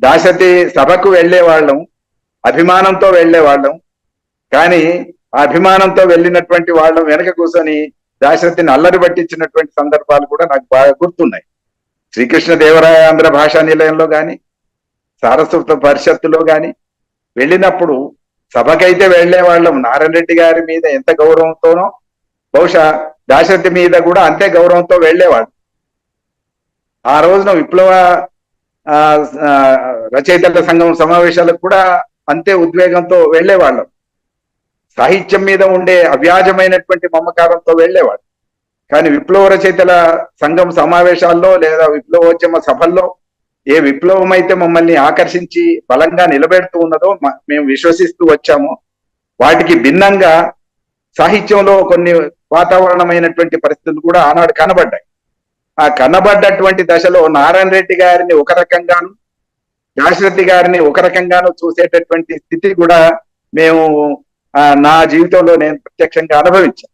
దాశరథి సభకు వెళ్ళే వాళ్ళం అభిమానంతో వెళ్ళే వాళ్ళం కానీ ఆ అభిమానంతో వెళ్ళినటువంటి వాళ్ళం వెనక కూర్చొని దాశరథిని అల్లరి పట్టించినటువంటి సందర్భాలు కూడా నాకు బాగా గుర్తున్నాయి. శ్రీకృష్ణ దేవరాయ ఆంధ్ర భాషా నిలయంలో గాని సారస్వత పరిషత్తులో గాని వెళ్ళినప్పుడు సభకైతే వెళ్ళే వాళ్ళం నారాయణ రెడ్డి గారి మీద ఎంత గౌరవంతోనో బహుశా దాశరథి మీద కూడా అంతే గౌరవంతో వెళ్ళేవాళ్ళు ఆ రోజున విప్లవ రచయితల సంఘం సమావేశాలకు కూడా అంతే ఉద్వేగంతో వెళ్ళేవాళ్ళం సాహిత్యం మీద ఉండే అవ్యాజమైనటువంటి మమకారంతో వెళ్ళేవాడు కానీ విప్లవ రచయితల సంఘం సమావేశాల్లో లేదా విప్లవోద్యమ సభల్లో ఏ విప్లవం అయితే మమ్మల్ని ఆకర్షించి బలంగా నిలబెడుతూ ఉన్నదో మేము విశ్వసిస్తూ వచ్చామో వాటికి భిన్నంగా సాహిత్యంలో కొన్ని వాతావరణమైనటువంటి పరిస్థితులు కూడా ఆనాడు కనబడ్డాయి. ఆ కనబడ్డటువంటి దశలో నారాయణ రెడ్డి గారిని ఒక రకంగాను దాశరథి గారిని ఒక రకంగాను చూసేటటువంటి స్థితి కూడా మేము ఆ, నా జీవితంలో నేను ప్రత్యక్షంగా అనుభవించాను.